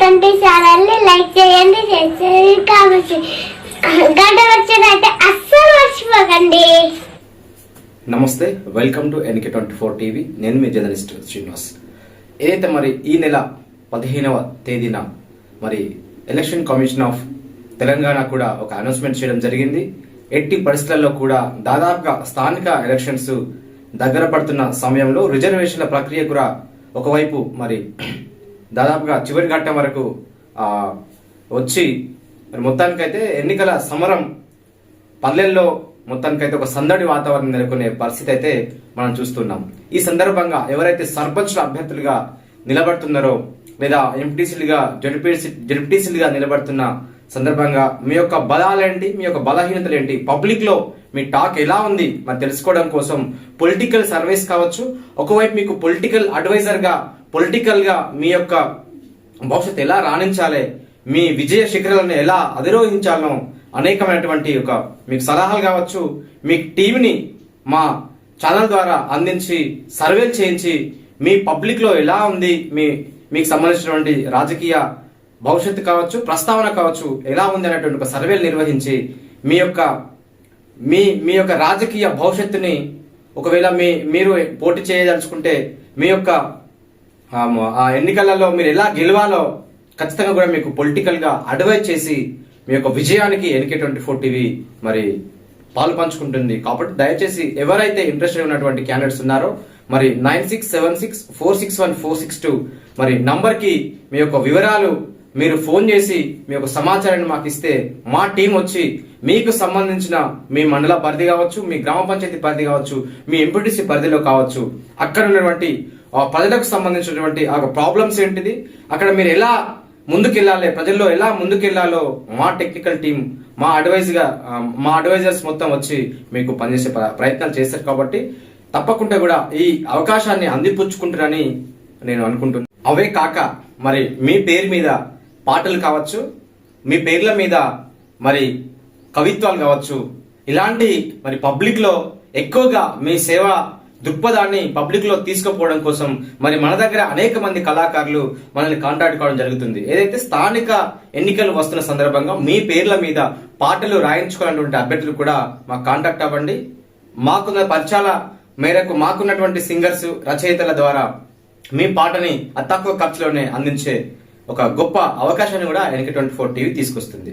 Twenty channel like చేయండి share చేయండి గంట వచ్చినట్టే అస్సలు మర్చిపోకండి. నమస్తే welcome to NK twenty four TV. నేను మీ జర్నలిస్ట్ శ్రీనివాస్. ఏదైతే మరి ఈ నెల పదిహేనవ తేదీన మరి ఎలక్షన్ కమిషన్ ఆఫ్ తెలంగాణ కూడా ఒక అనౌన్స్మెంట్ చేయడం జరిగింది. ఎట్టి పరిస్థితుల్లో కూడా దాదాపుగా స్థానిక ఎలక్షన్స్ దగ్గర పడుతున్న సమయంలో రిజర్వేషన్ల ప్రక్రియ కూడా ఒకవైపు మరి దాదాపుగా చివరి ఘట్టం వరకు వచ్చి మరి మొత్తానికైతే ఎన్నికల సమరం పల్లెల్లో మొత్తానికైతే ఒక సందడి వాతావరణం నెలకొనే పరిస్థితి అయితే మనం చూస్తున్నాం. ఈ సందర్భంగా ఎవరైతే సర్పంచ్ల అభ్యర్థులుగా నిలబడుతున్నారో లేదా ఎంపీటీసీలుగా జడ్పీసీ జడ్పీటీసీలుగా నిలబడుతున్న సందర్భంగా మీ యొక్క బలాలేంటి మీ యొక్క బలహీనతలు ఏంటి పబ్లిక్లో మీ టాక్ ఎలా ఉంది మరి తెలుసుకోవడం కోసం పొలిటికల్ సర్వీస్ కావచ్చు ఒకవైపు మీకు పొలిటికల్ అడ్వైజర్గా పొలిటికల్గా మీ యొక్క భవిష్యత్తు ఎలా రాణించాలి? మీ విజయ శిఖరాలను ఎలా అధిరోహించాలనో అనేకమైనటువంటి ఒక మీకు సలహాలు కావచ్చు. మీ టీవీని మా ఛానల్ ద్వారా అందించి సర్వేలు చేయించి మీ పబ్లిక్లో ఎలా ఉంది? మీ మీకు సంబంధించినటువంటి రాజకీయ భవిష్యత్తు కావచ్చు ప్రస్తావన కావచ్చు ఎలా ఉంది అనేటువంటి ఒక సర్వేలు నిర్వహించి మీ యొక్క మీ మీ యొక్క రాజకీయ భవిష్యత్తుని ఒకవేళ మీ మీరు పోటీ చేయదలుచుకుంటే మీ యొక్క ఆ ఎన్నికలలో మీరు ఎలా గెలవాలో ఖచ్చితంగా కూడా మీకు పొలిటికల్గా అడ్వైజ్ చేసి మీ యొక్క విజయానికి ఎన్కే ట్వంటీ ఫోర్ టీవీ మరి పాలు పంచుకుంటుంది. కాబట్టి దయచేసి ఎవరైతే ఇంట్రెస్టెడ్ ఉన్నటువంటి క్యాండిడేట్స్ ఉన్నారో మరి nine six seven six four six one four six two మరి నంబర్కి మీ యొక్క వివరాలు మీరు ఫోన్ చేసి మీ యొక్క సమాచారాన్ని మాకు ఇస్తే మా టీం వచ్చి మీకు సంబంధించిన మీ మండల పరిధి కావచ్చు మీ గ్రామ పంచాయతీ పరిధి కావచ్చు మీ ఎంపీటీసీ పరిధిలో కావచ్చు అక్కడ ఉన్నటువంటి ప్రజలకు సంబంధించినటువంటి ఆ ప్రాబ్లమ్స్ ఏంటిది? అక్కడ మీరు ఎలా ముందుకెళ్ళాలి? ప్రజల్లో ఎలా ముందుకెళ్ళాలో మా టెక్నికల్ టీం మా అడ్వైజ్గా మా అడ్వైజర్స్ మొత్తం వచ్చి మీకు పనిచేసే ప్ర- ప్రయత్నాలు చేస్తారు కాబట్టి తప్పకుండా కూడా ఈ అవకాశాన్ని అందిపుచ్చుకుంటారని నేను అనుకుంటున్నాను అవే కాక మరి మీ పేరు మీద పాటలు కావచ్చు మీ పేర్ల మీద మరి కవిత్వాలు కావచ్చు ఇలాంటి మరి పబ్లిక్లో ఎక్కువగా మీ సేవ దృక్పథాన్ని పబ్లిక్లో తీసుకుపోవడం కోసం మరి మన దగ్గర అనేక మంది కళాకారులు మనల్ని కాంటాక్ట్ కావడం జరుగుతుంది. ఏదైతే స్థానిక ఎన్నికలు వస్తున్న సందర్భంగా మీ పేర్ల మీద పాటలు రాయించుకున్నటువంటి అభ్యర్థులు కూడా మాకు కాంటాక్ట్ అవ్వండి. మాకున్న పరిచయాల మేరకు మాకున్నటువంటి సింగర్స్ రచయితల ద్వారా మీ పాటని తక్కువ ఖర్చులోనే అందించే ఒక గొప్ప అవకాశాన్ని కూడా ఎన్కే ట్వంటీ ఫోర్ టీవీ తీసుకొస్తుంది.